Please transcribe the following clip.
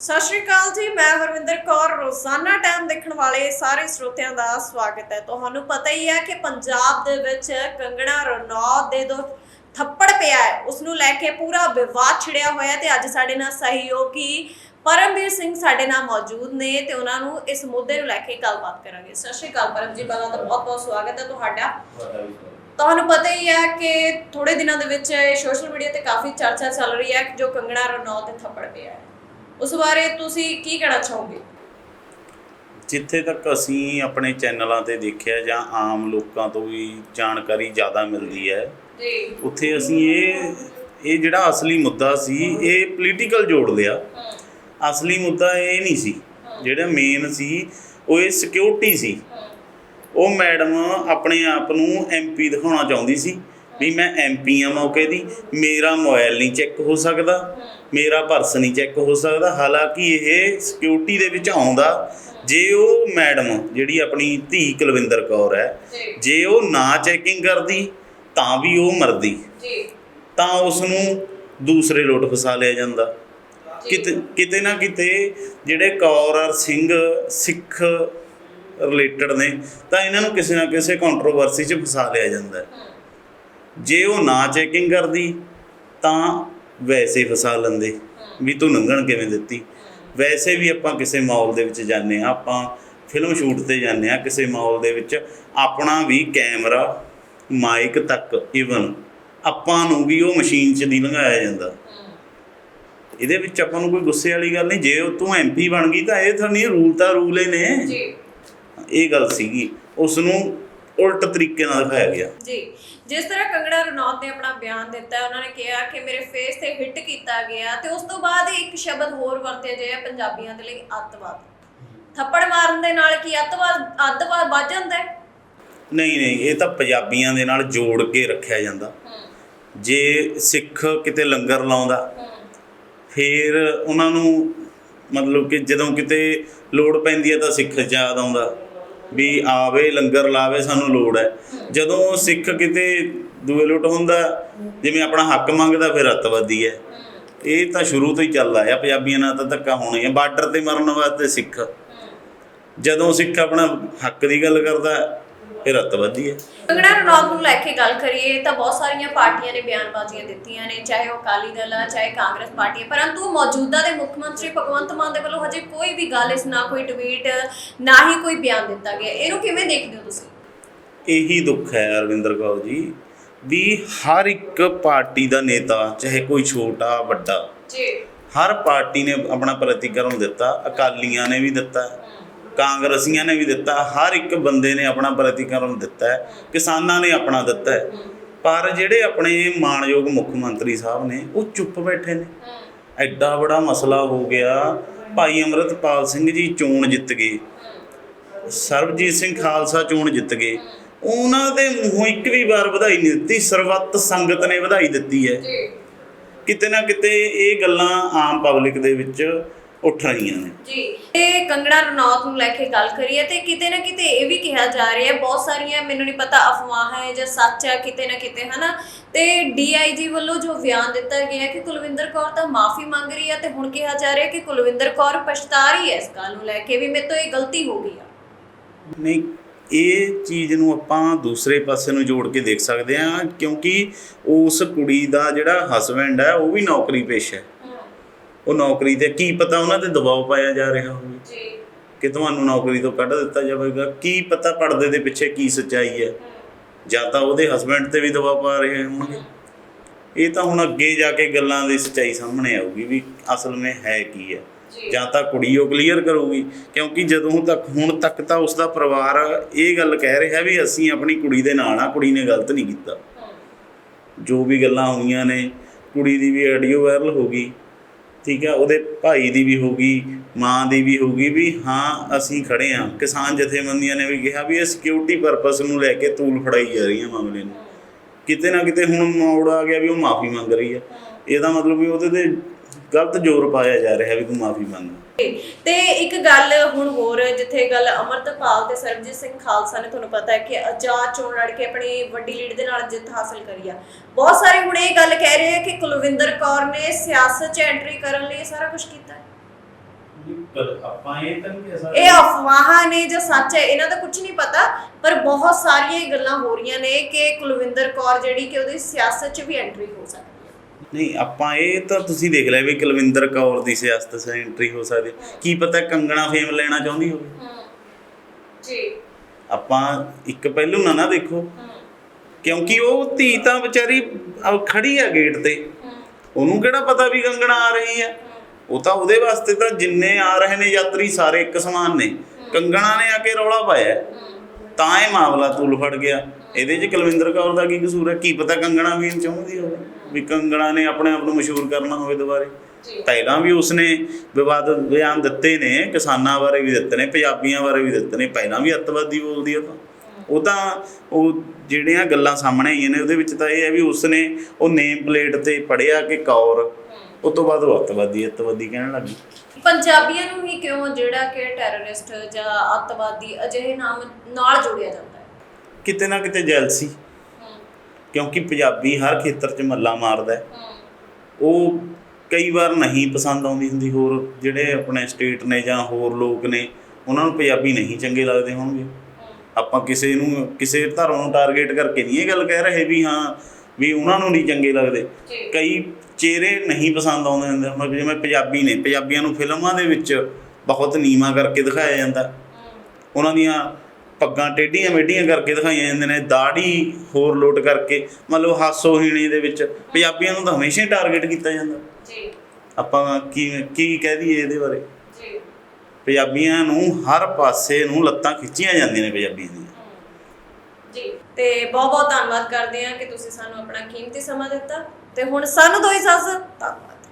ਸਤਿ ਸ਼੍ਰੀ ਅਕਾਲ ਜੀ, ਮੈਂ ਹਰਵਿੰਦਰ ਕੌਰ। ਰੋਜ਼ਾਨਾ ਟਾਈਮ ਦੇਖਣ ਵਾਲੇ ਸਾਰੇ ਸਰੋਤਿਆਂ ਦਾ ਸਵਾਗਤ ਹੈ। ਤੁਹਾਨੂੰ ਪਤਾ ਹੀ ਹੈ ਕਿ ਪੰਜਾਬ ਦੇ ਵਿੱਚ ਕੰਗਣਾ ਰਣੌਤ ਦੇ ਦੋ ਥੱਪੜ ਪਿਆ ਹੈ। ਉਸ ਨੂੰ ਲੈ ਕੇ ਪੂਰਾ ਵਿਵਾਦ ਛਿੜਿਆ ਹੋਇਆ ਤੇ ਅੱਜ ਸਾਡੇ ਨਾਲ ਸਹਿਯੋਗੀ ਪਰਮਵੀਰ ਸਿੰਘ ਸਾਡੇ ਨਾਲ ਮੌਜੂਦ ਨੇ ਤੇ ਉਹਨਾਂ ਨੂੰ ਇਸ ਮੁੱਦੇ ਨੂੰ ਲੈ ਕੇ ਗੱਲਬਾਤ ਕਰਾਂਗੇ। ਸਤਿ ਸ਼੍ਰੀ ਅਕਾਲ ਪਰਮ ਜੀ ਪਹਿਲਾਂ ਤਾਂ ਬਹੁਤ ਬਹੁਤ ਸਵਾਗਤ ਹੈ ਤੁਹਾਡਾ। ਤੁਹਾਨੂੰ ਪਤਾ ਹੀ ਹੈ ਕਿ ਥੋੜੇ ਦਿਨਾਂ ਦੇ ਵਿੱਚ ਸੋਸ਼ਲ ਮੀਡੀਆ ਤੇ ਕਾਫੀ ਚਰਚਾ ਚੱਲ ਰਹੀ ਹੈ ਕਿ ਜੋ ਕੰਗਣਾ ਰਣੌਤ ਦੇ ਥੱਪੜ ਪਿਆ ਹੈ। ਉਸ ਬਾਰੇ ਤੁਸੀਂ ਕੀ ਕਹਿਣਾ ਚਾਹੋਗੇ? ਜਿੱਥੇ ਤੱਕ ਅਸੀਂ ਆਪਣੇ ਚੈਨਲਾਂ ਤੇ ਦੇਖਿਆ ਜਾਂ ਆਮ ਲੋਕਾਂ ਤੋਂ ਵੀ ਜਾਣਕਾਰੀ ਜ਼ਿਆਦਾ ਮਿਲਦੀ ਹੈ ਜੀ। ਉੱਥੇ ਅਸੀਂ ਇਹ ਇਹ ਜਿਹੜਾ ਅਸਲੀ ਮੁੱਦਾ ਸੀ ਇਹ ਪੋਲੀਟੀਕਲ ਜੋੜ ਲਿਆ। ਅਸਲੀ ਮੁੱਦਾ ਇਹ ਨਹੀਂ ਸੀ। ਜਿਹੜਾ ਮੇਨ ਸੀ ਉਹ ਇਹ ਸਿਕਿਉਰਿਟੀ ਸੀ। ਉਹ ਮੈਡਮ ਆਪਣੇ ਆਪ ਨੂੰ ਐਮਪੀ ਦਿਖਾਉਣਾ ਚਾਹੁੰਦੀ ਸੀ। ਵੀ ਮੈਂ ਐਮਪੀ ਆ ਮੌਕੇ ਦੀ ਮੇਰਾ ਮੋਬਾਈਲ ਨਹੀਂ ਚੈੱਕ ਹੋ ਸਕਦਾ ਮੇਰਾ ਪਰਸ ਨਹੀਂ ਚੈੱਕ ਹੋ ਸਕਦਾ ਹਾਲਾਂਕਿ ਇਹ ਸਿਕਿਉਰਿਟੀ ਦੇ ਵਿੱਚ ਆਉਂਦਾ ਜੇ ਉਹ ਮੈਡਮ ਜਿਹੜੀ ਆਪਣੀ ਧੀ ਕੁਲਵਿੰਦਰ ਕੌਰ ਹੈ ਜੀ। ਉਹ ਨਾ ਚੈਕਿੰਗ ਕਰਦੀ ਤਾਂ ਵੀ ਉਹ ਮਰਦੀ। ਜੀ। ਤਾਂ ਉਸ ਨੂੰ ਦੂਸਰੇ ਲੋਟ ਫਸਾ ਲਿਆ ਜਾਂਦਾ। ਕਿਤੇ ਕਿਤੇ ਨਾ ਕਿਤੇ ਜਿਹੜੇ ਕੌਰ ਔਰ ਸਿੰਘ ਸਿੱਖ ਰਿਲੇਟਡ ਨੇ ਤਾਂ ਇਹਨਾਂ ਨੂੰ ਕਿਸੇ ਨਾ ਕਿਸੇ ਕੰਟਰੋਵਰਸੀ 'ਚ ਫਸਾ ਲਿਆ ਜਾਂਦਾ ਹੈ। ਜੇ ਉਹ ਨਾ ਚੈਕਿੰਗ ਕਰਦੀ ਤਾਂ ਵੈਸੇ ਫਸਾ ਲੈਂਦੇ। ਵੀ ਤੂੰ ਨੰਗਣ ਕਿਵੇਂ ਦਿੱਤੀ? ਵੈਸੇ ਵੀ ਆਪਾਂ ਕਿਸੇ ਮਾਲ ਦੇ ਵਿੱਚ ਜਾਂਦੇ ਆ ਆਪਾਂ ਫਿਲਮ ਸ਼ੂਟ ਤੇ ਜਾਂਦੇ ਆ ਕਿਸੇ ਮਾਲ ਦੇ ਵਿੱਚ। ਆਪਣਾ ਵੀ ਕੈਮਰਾ ਮਾਈਕ ਤੱਕ ਇਵਨ ਆਪਾਂ ਨੂੰ ਵੀ ਉਹ ਮਸ਼ੀਨ 'ਚ ਨਹੀਂ ਲੰਘਾਇਆ ਜਾਂਦਾ। ਇਹਦੇ ਵਿੱਚ ਆਪਾਂ ਨੂੰ ਕੋਈ ਗੁੱਸੇ ਵਾਲੀ ਗੱਲ ਨਹੀਂ। ਜੇ ਉਹ ਤੂੰ ਐਮਪੀ ਬਣ ਗਈ ਤਾਂ ਇਹ ਤਾਂ ਨਹੀਂ ਰੂਲ ਤਾਂ ਰੂਲ ਹੀ ਨੇ। ਜੀ। ਇਹ ਗੱਲ ਸੀਗੀ। ਉਸ ਨੂੰ ਉਲਟ ਤਰੀਕੇ ਨਾਲ ਦਿਖਾਇਆ ਗਿਆ। ਜੀ। ਜਿਸ ਤਰ੍ਹਾਂ ਕੰਗਣਾ ਰਣੌਤ ਨੇ ਆਪਣਾ ਬਿਆਨ ਦਿੱਤਾ ਉਹਨਾਂ ਨੇ ਕਿਹਾ ਕਿ ਮੇਰੇ ਫੇਸ ਤੇ ਹਿੱਟ ਕੀਤਾ ਗਿਆ ਤੇ ਉਸ ਤੋਂ ਬਾਅਦ ਇੱਕ ਸ਼ਬਦ ਹੋਰ ਵਰਤਿਆ ਗਿਆ ਪੰਜਾਬੀਆਂ ਦੇ ਲਈ ਅੱਤਵਾਦ। ਥੱਪੜ ਮਾਰਨ ਦੇ ਨਾਲ ਕੀ ਅੱਤਵਾਦ ਅੱਤਵਾਦ ਵੱਜ ਜਾਂਦਾ ਹੈ? ਨਹੀਂ ਨਹੀਂ ਇਹ ਤਾਂ ਪੰਜਾਬੀਆਂ ਦੇ ਨਾਲ ਜੋੜ ਕੇ ਰੱਖਿਆ ਜਾਂਦਾ। ਜੇ ਸਿੱਖ ਕਿਤੇ ਲੰਗਰ ਲਾਉਂਦਾ ਫਿਰ ਉਹਨਾਂ ਨੂੰ ਮਤਲਬ ਕਿ ਜਦੋਂ ਕਿਤੇ ਲੋੜ ਪੈਂਦੀ ਹੈ ਤਾਂ ਸਿੱਖ ਯਾਦ ਆਉਂਦਾ। ਵੀ ਆਵੇ, ਲੰਗਰ ਲਾਵੇ, ਸਾਨੂੰ ਲੋੜ ਹੈ। ਜਦੋਂ ਸਿੱਖ ਕਿਤੇ ਦੂਏ ਲੁੱਟ ਹੁੰਦਾ, ਜਿਵੇਂ ਆਪਣਾ ਹੱਕ ਮੰਗਦਾ, ਫਿਰ ਅੱਤਵਾਦੀ ਹੈ। ਇਹ ਤਾਂ ਸ਼ੁਰੂ ਤੋਂ ਹੀ ਚੱਲਦਾ ਆ ਪੰਜਾਬੀਆਂ ਨਾਲ ਤਾਂ ਧੱਕਾ ਹੋਣਾ ਹੀ ਹੈ। ਬਾਰਡਰ ਤੇ ਮਰਨ ਵਾਸਤੇ ਸਿੱਖ। ਜਦੋਂ ਸਿੱਖ ਆਪਣਾ ਹੱਕ ਦੀ ਗੱਲ ਕਰਦਾ ਫਿਰ ਅੱਤਵਾਦੀ ਹੈ। ਕੰਗਣਾ ਰਣੌਤ ਨੂੰ ਲੈ ਕੇ ਗੱਲ ਕਰੀਏ ਤਾਂ ਬਹੁਤ ਸਾਰੀਆਂ ਪਾਰਟੀਆਂ ਨੇ ਬਿਆਨਬਾਜ਼ੀਆਂ ਦਿੱਤੀਆਂ ਨੇ ਚਾਹੇ ਉਹ ਅਕਾਲੀ ਦਲ ਆ ਚਾਹੇ ਕਾਂਗਰਸ ਪਾਰਟੀ ਹੈ ਪਰੰਤੂ ਮੌਜੂਦਾ ਦੇ ਮੁੱਖ ਮੰਤਰੀ ਭਗਵੰਤ ਮਾਨ ਦੇ ਵੱਲੋਂ ਹਜੇ ਕੋਈ ਵੀ ਗੱਲ ਇਸ ਨਾ ਕੋਈ ਟਵੀਟ ਨਾ ਹੀ ਕੋਈ ਬਿਆਨ ਦਿੱਤਾ ਗਿਆ। ਇਹਨੂੰ ਕਿਵੇਂ ਦੇਖਦੇ ਹੋ ਤੁਸੀਂ? ਇਹੀ ਦੁੱਖ ਹੈ ਅਰਵਿੰਦਰ ਕੌਰ ਜੀ ਵੀ ਹਰ ਇੱਕ ਪਾਰਟੀ ਦਾ ਨੇਤਾ ਚਾਹੇ ਕੋਈ ਛੋਟਾ ਵੱਡਾ ਜੀ। ਹਰ ਪਾਰਟੀ ਨੇ ਆਪਣਾ ਪ੍ਰਤੀਕਰਮ ਦਿੱਤਾ ਅਕਾਲੀਆਂ ਨੇ ਵੀ ਦਿੱਤਾ। ਕਾਂਗਰਸੀਆਂ ਨੇ ਵੀ ਦਿੱਤਾ ਹਰ ਇੱਕ ਬੰਦੇ ਨੇ ਆਪਣਾ ਪ੍ਰਤੀਕਰਮ ਦਿੱਤਾ ਹੈ ਕਿਸਾਨਾਂ ਨੇ ਆਪਣਾ ਦਿੱਤਾ ਹੈ। ਪਰ ਜਿਹੜੇ ਆਪਣੇ ਮਾਣਯੋਗ ਮੁੱਖ ਮੰਤਰੀ ਸਾਹਿਬ ਨੇ ਉਹ ਚੁੱਪ ਬੈਠੇ ਨੇ। ਐਡਾ ਬੜਾ ਮਸਲਾ ਹੋ ਗਿਆ। ਭਾਈ ਅਮਰਤਪਾਲ ਸਿੰਘ ਜੀ ਚੋਣ ਜਿੱਤ ਗਏ। ਸਰਬਜੀਤ ਸਿੰਘ ਖਾਲਸਾ ਚੋਣ ਜਿੱਤ ਗਏ। ਉਹਨਾਂ ਦੇ ਮੂੰਹੋਂ ਇੱਕ ਵੀ ਵਾਰ ਵਧਾਈ ਨਹੀਂ ਦਿੱਤੀ ਸਰਬੱਤ ਸੰਗਤ ਨੇ ਵਧਾਈ ਦਿੱਤੀ ਹੈ। ਕਿਤੇ ਨਾ ਕਿਤੇ ਇਹ ਗੱਲਾਂ ਆਮ ਪਬਲਿਕ ਦੇ ਵਿੱਚ ਉੱਠ ਰਹੀਆਂ ਨੇ। ਜੀ। ਤੇ ਕੰਗਣਾ ਰਣੌਤ ਨੂੰ ਲੈ ਕੇ ਗੱਲ ਕਰੀਏ ਤੇ ਕਿਤੇ ਨਾ ਕਿਤੇ ਇਹ ਵੀ ਕਿਹਾ ਜਾ ਰਿਹਾ ਹੈ ਬਹੁਤ ਸਾਰੀਆਂ ਮੈਨੂੰ ਨਹੀਂ ਪਤਾ ਅਫਵਾਹ ਹੈ ਜਾਂ ਸੱਚ ਹੈ ਕਿਤੇ ਨਾ ਕਿਤੇ ਹਨਾ? ਤੇ ਡੀਆਈਜੀ ਵੱਲੋਂ ਜੋ ਬਿਆਨ ਦਿੱਤਾ ਗਿਆ ਕਿ ਕੁਲਵਿੰਦਰ ਕੌਰ ਤਾਂ ਮਾਫੀ ਮੰਗ ਰਹੀ ਹੈ ਤੇ ਹੁਣ ਕਿਹਾ ਜਾ ਰਿਹਾ ਹੈ ਕਿ ਕੁਲਵਿੰਦਰ ਕੌਰ ਪਛਤਾ ਰਹੀ ਹੈ ਇਸ ਗੱਲ ਨੂੰ ਲੈ ਕੇ ਵੀ ਮੇਰੇ ਤੋਂ ਇਹ ਗਲਤੀ ਹੋ ਗਈ ਆ। ਨਹੀਂ ਇਹ ਚੀਜ਼ ਨੂੰ ਆਪਾਂ ਦੂਸਰੇ ਪਾਸੇ ਨੂੰ ਜੋੜ ਕੇ ਦੇਖ ਸਕਦੇ ਹਾਂ ਕਿਉਂਕਿ ਉਸ ਕੁੜੀ ਦਾ ਜਿਹੜਾ ਹਸਬੈਂਡ ਹੈ ਉਹ ਵੀ ਨੌਕਰੀ ਪੇਸ਼ ਹੈ। ਉਹ ਨੌਕਰੀ ਤੇ ਕੀ ਪਤਾ ਉਹਨਾਂ ਤੇ ਦਬਾਅ ਪਾਇਆ ਜਾ ਰਿਹਾ ਹੋਵੇ। ਜੀ। ਕਿ ਤੁਹਾਨੂੰ ਨੌਕਰੀ ਤੋਂ ਕੱਢ ਦਿੱਤਾ ਜਾਵੇਗਾ। ਕੀ ਪਤਾ ਪਰਦੇ ਦੇ ਪਿੱਛੇ ਕੀ ਸੱਚਾਈ ਹੈ। ਜਾਂ ਤਾਂ ਉਹਦੇ ਹਸਬੈਂਡ ਤੇ ਵੀ ਦਬਾਅ ਪਾ ਰਹੇ ਹੋਣਗੇ। ਇਹ ਤਾਂ ਹੁਣ ਅੱਗੇ ਜਾ ਕੇ ਗੱਲਾਂ ਦੀ ਸੱਚਾਈ ਸਾਹਮਣੇ ਆਊਗੀ ਵੀ ਅਸਲ ਵਿੱਚ ਹੈ ਕੀ ਹੈ। ਜੀ। ਤਾਂ ਕੁੜੀ ਉਹ ਕਲੀਅਰ ਕਰੂਗੀ। ਕਿਉਂਕਿ ਜਦੋਂ ਤੱਕ ਹੁਣ ਤੱਕ ਤਾਂ ਉਸ ਦਾ ਪਰਿਵਾਰ ਇਹ ਗੱਲ ਕਹਿ ਰਿਹਾ ਵੀ ਅਸੀਂ ਆਪਣੀ ਕੁੜੀ ਦੇ ਨਾਲ ਆ ਕੁੜੀ ਨੇ ਗਲਤ ਨਹੀਂ ਕੀਤਾ। ਜੋ ਵੀ ਗੱਲਾਂ ਹੋਈਆਂ ਨੇ ਕੁੜੀ ਦੀ ਵੀ ਆਡੀਓ ਵਾਇਰਲ ਹੋ ਗਈ। ਠੀਕ ਹੈ ਉਹਦੇ ਭਾਈ ਦੀ ਵੀ ਹੋ ਮਾਂ ਦੀ ਵੀ ਹੋ ਵੀ ਹਾਂ, ਅਸੀਂ ਖੜੇ ਆ। ਕਿਸਾਨ ਜਥੇਬੰਦੀਆਂ ਨੇ ਵੀ ਕਿਹਾ ਵੀ ਇਹ ਸਿਕਿਉਰਿਟੀ ਪਰਪਸ ਨੂੰ ਲੈ ਕੇ ਤੂਲ ਫੜਾਈ ਜਾ ਰਹੀ ਹੈ ਮਾਮਲੇ ਨੂੰ। ਕਿਤੇ ਨਾ ਕਿਤੇ ਹੁਣ ਮੋੜ ਆ ਗਿਆ ਵੀ ਉਹ ਮਾਫੀ ਮੰਗ ਰਹੀ ਹੈ ਇਹਦਾ ਮਤਲਬ ਵੀ ਉਹਦੇ ਤੇ ਗਲਤ ਜ਼ੋਰ ਪਾਇਆ ਜਾ ਰਿਹਾ ਵੀ ਤੂੰ ਮਾਫੀ ਮੰਗ। ਤੇ ਇੱਕ ਗੱਲ ਹੁਣ ਹੋਰ ਜਿੱਥੇ ਗੱਲ ਅਮਰਤਪਾਲ ਤੇ ਸਰਬਜੀਤ ਸਿੰਘ ਖਾਲਸਾ ਨੇ ਤੁਹਾਨੂੰ ਪਤਾ ਹੈ ਕਿ ਆਜ਼ਾਦ ਚੋਣ ਲੜ ਕੇ ਆਪਣੀ ਵੱਡੀ ਲੀਡ ਦੇ ਨਾਲ ਜਿੱਤ ਹਾਸਲ ਕਰੀ ਆ। ਬਹੁਤ ਸਾਰੇ ਹੁਣ ਇਹ ਗੱਲ ਕਹਿ ਰਹੇ ਆ ਕਿ ਕੁਲਵਿੰਦਰ ਕੌਰ ਨੇ ਸਿਆਸਤ 'ਚ ਐਂਟਰੀ ਕਰਨ ਲਈ ਸਾਰਾ ਕੁਝ ਕੀਤਾ ਹੈ। ਪਰ ਆਪਾਂ ਇਹ ਤਾਂ ਨਹੀਂ ਕਹਿ ਇਹ ਅਫਵਾਹਾਂ ਨੇ ਜਾਂ ਸੱਚ ਹੈ ਇਹਨਾਂ ਦਾ ਕੁਝ ਨਹੀਂ ਪਤਾ ਪਰ ਬਹੁਤ ਸਾਰੀਆਂ ਇਹ ਗੱਲਾਂ ਹੋ ਰਹੀਆਂ ਨੇ ਕਿ ਕੁਲਵਿੰਦਰ ਕੌਰ ਜਿਹੜੀ ਕਿ ਉਹਦੀ ਸਿਆਸਤ 'ਚ ਵੀ ਐਂਟਰੀ ਹੋ ਸਕਦੀ ਨਹੀਂ ਆਪਾਂ ਇਹ ਤਾਂ ਤੁਸੀਂ ਦੇਖ ਲਿਆ ਵੀ ਕੁਲਵਿੰਦਰ ਕੌਰ ਦੀ ਸਿਆਸਤ 'ਚ ਐਂਟਰੀ ਹੋ ਸਕਦੀ। ਕੀ ਪਤਾ ਕੰਗਣਾ ਫੇਮ ਲੈਣਾ ਚਾਹੁੰਦੀ ਹੋਵੇ। ਜੀ। ਆਪਾਂ ਇੱਕ ਪਹਿਲੂ ਨਾ ਨਾ ਦੇਖੋ। ਕਿਉਂਕਿ ਉਹ ਧੀ ਤਾਂ ਵਿਚਾਰੀ ਖੜੀ ਆ ਗੇਟ ਤੇ। ਉਹਨੂੰ ਕਿਹੜਾ ਪਤਾ ਵੀ ਕੰਗਣਾ ਆ ਰਹੀ ਹੈ? ਉਹ ਤਾਂ ਉਹਦੇ ਵਾਸਤੇ ਤਾਂ ਜਿੰਨੇ ਆ ਰਹੇ ਨੇ ਯਾਤਰੀ ਸਾਰੇ ਇੱਕ ਸਮਾਨ ਨੇ। ਕੰਗਣਾ ਨੇ ਆ ਕੇ ਰੌਲਾ ਪਾਇਆ। ਤਾਂ ਇਹ ਮਾਮਲਾ ਤੁਲ ਫੜ ਗਿਆ। ਇਹਦੇ 'ਚ ਕੁਲਵਿੰਦਰ ਕੌਰ ਦਾ ਕੀ ਕਸੂਰ ਹੈ? ਕੀ ਪਤਾ ਕੰਗਣਾ ਵੀ ਚਾਹੁੰਦੀ ਹੋਵੇ? ਵੀ ਕੰਗਣਾ ਨੇ ਆਪਣੇ ਆਪ ਨੂੰ ਮਸ਼ਹੂਰ ਕਰਨਾ ਹੋਵੇ ਦੁਬਾਰੇ। ਪਹਿਲਾਂ ਵੀ ਉਸਨੇ ਵਿਵਾਦ ਬਿਆਨ ਦਿੱਤੇ ਨੇ ਕਿਸਾਨਾਂ ਬਾਰੇ ਵੀ ਦਿੱਤੇ ਨੇ ਪੰਜਾਬੀਆਂ ਬਾਰੇ ਵੀ ਦਿੱਤੇ ਨੇ। ਪਹਿਲਾਂ ਵੀ ਅੱਤਵਾਦੀ ਬੋਲਦੀ ਆ ਤਾਂ। ਉਹ ਤਾਂ ਉਹ ਜਿਹੜੀਆਂ ਗੱਲਾਂ ਸਾਹਮਣੇ ਆਈਆਂ ਨੇ ਉਹਦੇ ਵਿੱਚ ਤਾਂ ਇਹ ਹੈ ਵੀ ਉਸਨੇ ਉਹ ਨੇਮ ਪਲੇਟ ਤੇ ਪੜਿਆ ਕਿ ਕੌਰ। ਉਸ ਤੋਂ ਬਾਅਦ ਉਹ ਅੱਤਵਾਦੀ ਅੱਤਵਾਦੀ ਕਹਿਣ ਲੱਗੀ ਪੰਜਾਬੀਆਂ ਨੂੰ ਹੀ ਕਿਉਂ ਜਿਹੜਾ ਕਿ ਟੈਰਰਿਸਟ ਜਾਂ ਅੱਤਵਾਦੀ ਅਜਿਹੇ ਨਾਮ ਨਾਲ ਜੋੜਿਆ ਜਾਂਦਾ ਹੈ? ਕਿਤੇ ਨਾ ਕਿਤੇ ਜੈਲਸੀ ਕਿਉਂਕਿ ਪੰਜਾਬੀ ਹਰ ਖੇਤਰ 'ਚ ਮੱਲਾ ਮਾਰਦਾ ਹੈ। ਉਹ ਕਈ ਵਾਰ ਨਹੀਂ ਪਸੰਦ ਆਉਂਦੀ ਹੁੰਦੀ ਹੋਰ ਜਿਹੜੇ ਆਪਣੇ ਸਟੇਟ ਨੇ ਜਾਂ ਹੋਰ ਲੋਕ ਨੇ ਉਹਨਾਂ ਨੂੰ ਪੰਜਾਬੀ ਨਹੀਂ ਚੰਗੇ ਲੱਗਦੇ ਹੋਣਗੇ। ਆਪਾਂ ਕਿਸੇ ਨੂੰ ਕਿਸੇ ਧਰਮ ਨੂੰ ਟਾਰਗੇਟ ਕਰਕੇ ਨਹੀਂ ਇਹ ਗੱਲ ਕਹਿ ਰਹੇ ਵੀ ਹਾਂ ਵੀ ਉਹਨਾਂ ਨੂੰ ਨਹੀਂ ਚੰਗੇ ਲੱਗਦੇ। ਜੀ। ਕਈ ਚਿਹਰੇ ਨਹੀਂ ਪਸੰਦ ਆਉਂਦੇ ਹੁੰਦੇ ਹੁਣ ਜਿਵੇਂ ਪੰਜਾਬੀ ਨੇ ਪੰਜਾਬੀਆਂ ਨੂੰ ਫਿਲਮਾਂ ਦੇ ਵਿੱਚ ਬਹੁਤ ਨੀਵਾਂ ਕਰਕੇ ਦਿਖਾਇਆ ਜਾਂਦਾ। ਉਹਨਾਂ ਦੀਆਂ ਪੱਗਾਂ ਟੇਢੀਆਂ ਮੇਢੀਆਂ ਕਰਕੇ ਦਿਖਾਈਆਂ ਜਾਂਦੀਆਂ ਨੇ ਦਾੜੀ ਹੋਰ ਲੋਟ ਕਰਕੇ ਮਤਲਬ ਹਾਸੋਹੀਣੀ ਦੇ ਵਿੱਚ ਪੰਜਾਬੀਆਂ ਨੂੰ ਤਾਂ ਹਮੇਸ਼ਾ ਹੀ ਟਾਰਗੇਟ ਕੀਤਾ ਜਾਂਦਾ। ਜੀ। ਆਪਾਂ ਕੀ ਕੀ ਕਹਿ ਦਈਏ ਇਹਦੇ ਬਾਰੇ? ਜੀ। ਪੰਜਾਬੀਆਂ ਨੂੰ ਹਰ ਪਾਸੇ ਨੂੰ ਲੱਤਾਂ ਖਿੱਚੀਆਂ ਜਾਂਦੀਆਂ ਨੇ ਪੰਜਾਬੀਆਂ ਦੀਆਂ। ਜੀ। ਤੇ ਬਹੁਤ ਬਹੁਤ ਧੰਨਵਾਦ ਕਰਦੇ ਹਾਂ ਕਿ ਤੁਸੀਂ ਸਾਨੂੰ ਆਪਣਾ ਕੀਮਤੀ ਸਮਾਂ ਦਿੱਤਾ। ਤੇ ਹੁਣ ਸਾਨੂੰ ਦੋ ਇਜਾਜ਼ਤ ਧੰਨਵਾਦ